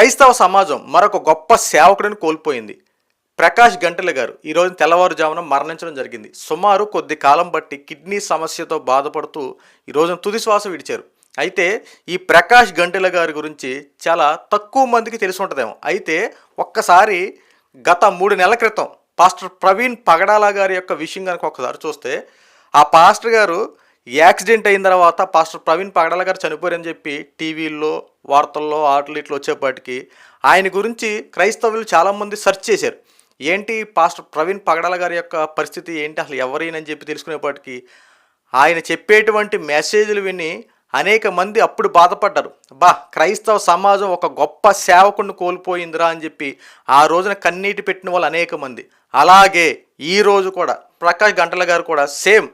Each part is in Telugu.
క్రైస్తవ సమాజం మరొక గొప్ప సేవకుడిని కోల్పోయింది. ప్రకాష్ గంటెల గారు ఈరోజు తెల్లవారుజామున మరణించడం జరిగింది. సుమారు కొద్ది కాలం బట్టి కిడ్నీ సమస్యతో బాధపడుతూ ఈ రోజున తుది శ్వాస విడిచారు. అయితే ఈ ప్రకాష్ గంటెల గారి గురించి చాలా తక్కువ మందికి తెలిసి ఉంటుందేమో. అయితే ఒక్కసారి గత మూడు నెలల క్రితం పాస్టర్ ప్రవీణ్ పగడాల గారి యొక్క విషయం కనుక ఒకసారి చూస్తే ఆ పాస్టర్ గారు యాక్సిడెంట్ అయిన తర్వాత పాస్టర్ ప్రవీణ్ పగడాల గారు చనిపోయారని చెప్పి టీవీల్లో వార్తల్లో ఆటలు ఇట్లు వచ్చేపాటికి ఆయన గురించి క్రైస్తవులు చాలామంది సెర్చ్ చేశారు. ఏంటి పాస్టర్ ప్రవీణ్ పగడాల గారి యొక్క పరిస్థితి? ఏంటి అసలు ఎవరైనని చెప్పి తెలుసుకునేపాటికి ఆయన చెప్పేటువంటి మెసేజ్లు విని అనేక మంది అప్పుడు బాధపడ్డారు. బా క్రైస్తవ సమాజం ఒక గొప్ప సేవకుని కోల్పోయిందిరా అని చెప్పి ఆ రోజున కన్నీటి పెట్టిన వాళ్ళు అనేక మంది. అలాగే ఈ రోజు కూడా ప్రకాష్ గంటల గారు కూడా సేమ్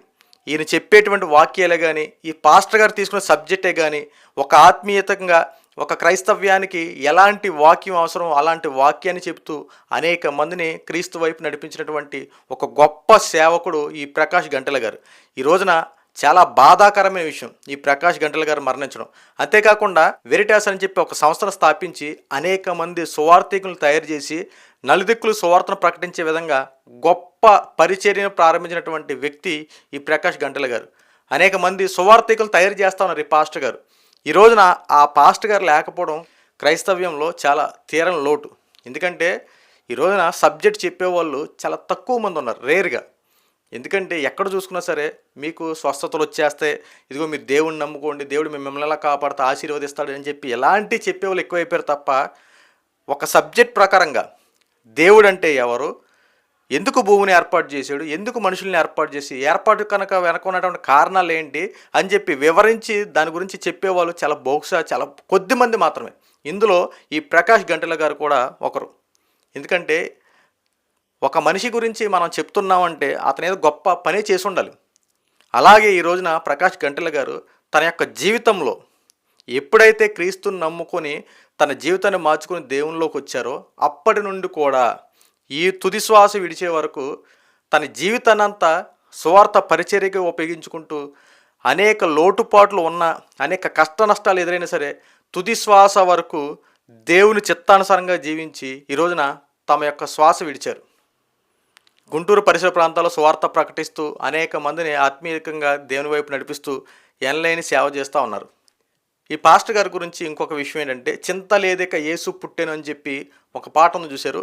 ఈయన చెప్పేటువంటి వాక్యాలే కానీ ఈ పాస్టర్ గారు తీసుకున్న సబ్జెక్టే కానీ ఒక ఆత్మీయతంగా ఒక క్రైస్తవ్యానికి ఎలాంటి వాక్యం అవసరం అలాంటి వాక్యాన్ని చెబుతూ అనేక మందిని క్రీస్తు వైపు నడిపించినటువంటి ఒక గొప్ప సేవకుడు ఈ ప్రకాష్ గంటల గారు. ఈ రోజున చాలా బాధాకరమైన విషయం ఈ ప్రకాష్ గంటల గారు మరణించడం. అంతేకాకుండా వెరిటాస్ అని చెప్పి ఒక సంస్థను స్థాపించి అనేక మంది సువార్థికులను తయారు చేసి నలుదిక్కులు సువార్తను ప్రకటించే విధంగా గొప్ప పరిచర్యను ప్రారంభించినటువంటి వ్యక్తి ఈ ప్రకాష్ గంటల గారు. అనేక మంది సువార్థికులు తయారు చేస్తా ఉన్నారు ఈ పాస్టర్ గారు. ఈ రోజున ఆ పాస్టర్ గారు లేకపోవడం క్రైస్తవ్యంలో చాలా తీరం లోటు. ఎందుకంటే ఈ రోజున సబ్జెక్ట్ చెప్పేవాళ్ళు చాలా తక్కువ మంది ఉన్నారు రేర్గా. ఎందుకంటే ఎక్కడ చూసుకున్నా సరే మీకు స్వస్థతలు వచ్చేస్తే ఇదిగో మీరు దేవుడిని నమ్ముకోండి దేవుడు మిమ్మల్ని ఎలా కాపాడుతా ఆశీర్వదిస్తాడు అని చెప్పి ఎలాంటి చెప్పేవాళ్ళు ఎక్కువైపోయారు తప్ప ఒక సబ్జెక్ట్ ప్రకారంగా దేవుడు అంటే ఎవరు? ఎందుకు భూమిని ఏర్పాటు చేశాడు? ఎందుకు మనుషుల్ని ఏర్పాటు చేసి ఏర్పాటు కనుక వెనక ఉన్నటువంటి కారణాలు ఏంటి అని చెప్పి వివరించి దాని గురించి చెప్పేవాళ్ళు చాలా బహుశా చాలా కొద్ది మంది మాత్రమే. ఇందులో ఈ ప్రకాష్ గంటల గారు కూడా ఒకరు. ఎందుకంటే ఒక మనిషి గురించి మనం చెప్తున్నామంటే అతని ఏదో గొప్ప పని చేసి ఉండాలి. అలాగే ఈ రోజున ప్రకాష్ గంటల గారు తన యొక్క జీవితంలో ఎప్పుడైతే క్రీస్తుని నమ్ముకొని తన జీవితాన్ని మార్చుకుని దేవునిలోకి వచ్చారో అప్పటి నుండి కూడా ఈ తుది శ్వాస విడిచే వరకు తన జీవితాన్నంతా సువార్త పరిచర్యగా ఉపయోగించుకుంటూ అనేక లోటుపాట్లు ఉన్న అనేక కష్ట నష్టాలు ఎదురైనా సరే తుది శ్వాస వరకు దేవుని చిత్తానుసారంగా జీవించి ఈ రోజున తమ యొక్క శ్వాస విడిచారు. గుంటూరు పరిసర ప్రాంతాల్లో సువార్త ప్రకటిస్తూ అనేక మందిని ఆత్మీయంగా దేవుని వైపు నడిపిస్తూ ఎన్లైని సేవ చేస్తూ ఉన్నారు. ఈ పాస్టర్ గారి గురించి ఇంకొక విషయం ఏంటంటే చింత లేదిక యేసు పుట్టెను అని చెప్పి ఒక పాట ఉంది చూశారు.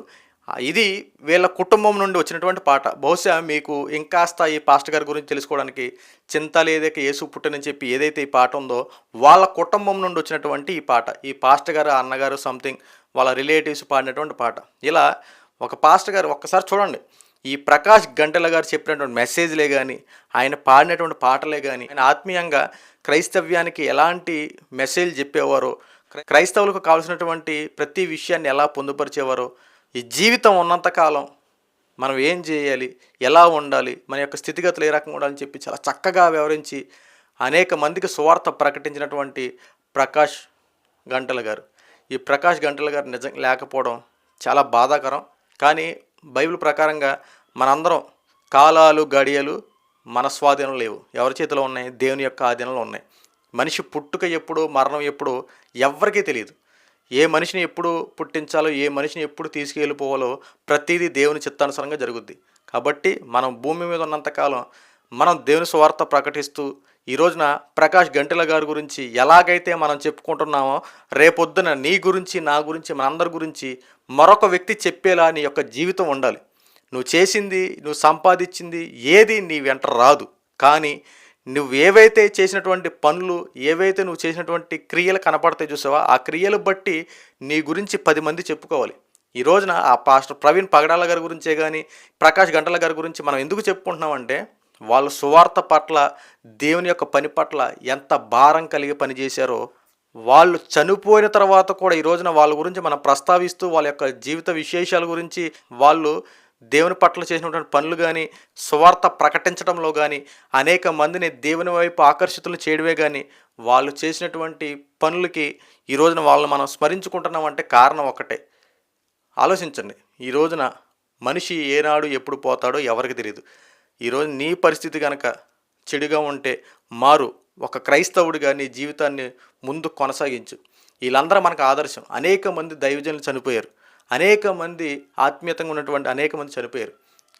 ఇది వీళ్ళ కుటుంబం నుండి వచ్చినటువంటి పాట. బహుశా మీకు ఇంకాస్త ఈ పాస్టర్ గారి గురించి తెలుసుకోవడానికి చింత లేదక యేసు పుట్టెనని చెప్పి ఏదైతే ఈ పాట ఉందో వాళ్ళ కుటుంబం నుండి వచ్చినటువంటి ఈ పాట. ఈ పాస్టర్ గారు అన్నగారు సంథింగ్ వాళ్ళ రిలేటివ్స్ పాడినటువంటి పాట. ఇలా ఒక పాస్టర్ గారు ఒక్కసారి చూడండి. ఈ ప్రకాష్ గంటల గారు చెప్పినటువంటి మెసేజ్లే కానీ ఆయన పాడినటువంటి పాటలే కానీ ఆయన ఆత్మీయంగా క్రైస్తవ్యానికి ఎలాంటి మెసేజ్ చెప్పేవారో క్రైస్తవులకు కావాల్సినటువంటి ప్రతి విషయాన్ని ఎలా పొందుపరిచేవారో ఈ జీవితం ఉన్నంతకాలం మనం ఏం చేయాలి ఎలా ఉండాలి మన యొక్క స్థితిగతులు ఏ రకంగా ఉండాలని చెప్పి చాలా చక్కగా వివరించి అనేక మందికి సువార్త ప్రకటించినటువంటి ప్రకాష్ గంటల గారు. ఈ ప్రకాష్ గంటల గారు నిజం లేకపోవడం చాలా బాధాకరం. కానీ బైబిల్ ప్రకారంగా మనందరం కాలాలు గడియలు మన స్వాధీనం లేవు. ఎవరి చేతిలో ఉన్నాయి? దేవుని యొక్క ఆధీనంలో ఉన్నాయి. మనిషి పుట్టుక ఎప్పుడు మరణం ఎప్పుడు ఎవరికీ తెలియదు. ఏ మనిషిని ఎప్పుడు పుట్టించాలో ఏ మనిషిని ఎప్పుడు తీసుకెళ్ళిపోవాలో ప్రతిదీ దేవుని చిత్తానుసారంగా జరుగుద్ది. కాబట్టి మనం భూమి మీద ఉన్నంతకాలం మనం దేవుని స్వార్థ ప్రకటిస్తూ ఈ రోజున ప్రకాష్ గంటెల గారి గురించి ఎలాగైతే మనం చెప్పుకుంటున్నామో రేపొద్దున నీ గురించి నా గురించి మనందరి గురించి మరొక వ్యక్తి చెప్పేలా నీ యొక్క జీవితం ఉండాలి. నువ్వు చేసింది నువ్వు సంపాదించింది ఏది నీ వెంట రాదు. కానీ నువ్వు ఏవైతే చేసినటువంటి పనులు ఏవైతే నువ్వు చేసినటువంటి క్రియలు కనపడతాయి చూసావా? ఆ క్రియలు బట్టి నీ గురించి పది మంది చెప్పుకోవాలి. ఈ రోజున ఆ పాస్టర్ ప్రవీణ్ పగడాల గారి గురించే కానీ ప్రకాష్ గంటల గారి గురించి మనం ఎందుకు చెప్పుకుంటున్నామంటే వాళ్ళు సువార్త పట్ల దేవుని యొక్క పని పట్ల ఎంత భారం కలిగి పనిచేశారో వాళ్ళు చనిపోయిన తర్వాత కూడా ఈ రోజున వాళ్ళ గురించి మనం ప్రస్తావిస్తూ వాళ్ళ యొక్క జీవిత విశేషాల గురించి వాళ్ళు దేవుని పట్ల చేసినటువంటి పనులు కానీ సువార్త ప్రకటించడంలో కానీ అనేక మందిని దేవుని వైపు ఆకర్షితులు చేయడమే కానీ వాళ్ళు చేసినటువంటి పనులకి ఈ రోజున వాళ్ళని మనం స్మరించుకుంటున్నాం అంటే కారణం ఒకటే. ఆలోచించండి. ఈ రోజున మనిషి ఏనాడు ఎప్పుడు పోతాడో ఎవరికి తెలియదు ఈరోజు నీ పరిస్థితి కనుక చెడుగా ఉంటే మారు. ఒక క్రైస్తవుడిగా నీ జీవితాన్ని ముందు కొనసాగించు. వీళ్ళందరూ మనకు ఆదర్శం. అనేక మంది దైవజనులు చనిపోయారు. అనేక మంది ఆత్మీయతంగా ఉన్నటువంటి అనేక మంది చనిపోయారు.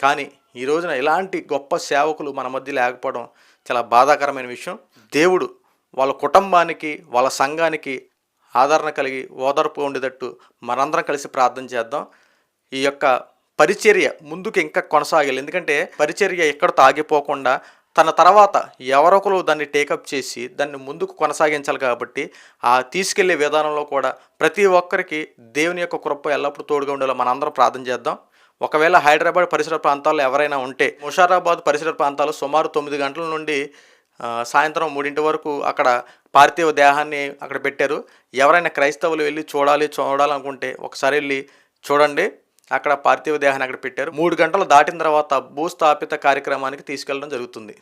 కానీ ఈ రోజున ఇలాంటి గొప్ప సేవకులు మన మధ్య లేకపోవడం చాలా బాధాకరమైన విషయం. దేవుడు వాళ్ళ కుటుంబానికి వాళ్ళ సంఘానికి ఆదరణ కలిగి ఓదార్పు ఉండేటట్టు మనందరం కలిసి ప్రార్థన చేద్దాం. ఈ యొక్క పరిచర్య ముందుకు ఇంకా కొనసాగాలి. ఎందుకంటే పరిచర్య ఎక్కడ తాగిపోకుండా తన తర్వాత ఎవరొకరు దాన్ని టేకప్ చేసి దాన్ని ముందుకు కొనసాగించాలి కాబట్టి ఆ తీసుకెళ్ళే విధానంలో కూడా ప్రతి ఒక్కరికి దేవుని యొక్క కృప ఎల్లప్పుడూ తోడుగా ఉండేలా మనందరం ప్రార్థన చేద్దాం. ఒకవేళ హైదరాబాద్ పరిసర ప్రాంతాల్లో ఎవరైనా ఉంటే ముషారాబాద్ పరిసర ప్రాంతాలు సుమారు తొమ్మిది గంటల నుండి సాయంత్రం మూడింటి వరకు అక్కడ పార్థివ దేహాన్ని అక్కడ పెట్టారు. ఎవరైనా క్రైస్తవులు వెళ్ళి చూడాలి చూడాలనుకుంటే ఒకసారి వెళ్ళి చూడండి. అక్కడ పార్థివ దేహాన్ని అక్కడ పెట్టారు. మూడు గంటలు దాటిన తర్వాత భూస్థాపిత కార్యక్రమానికి తీసుకెళ్ళడం జరుగుతుంది.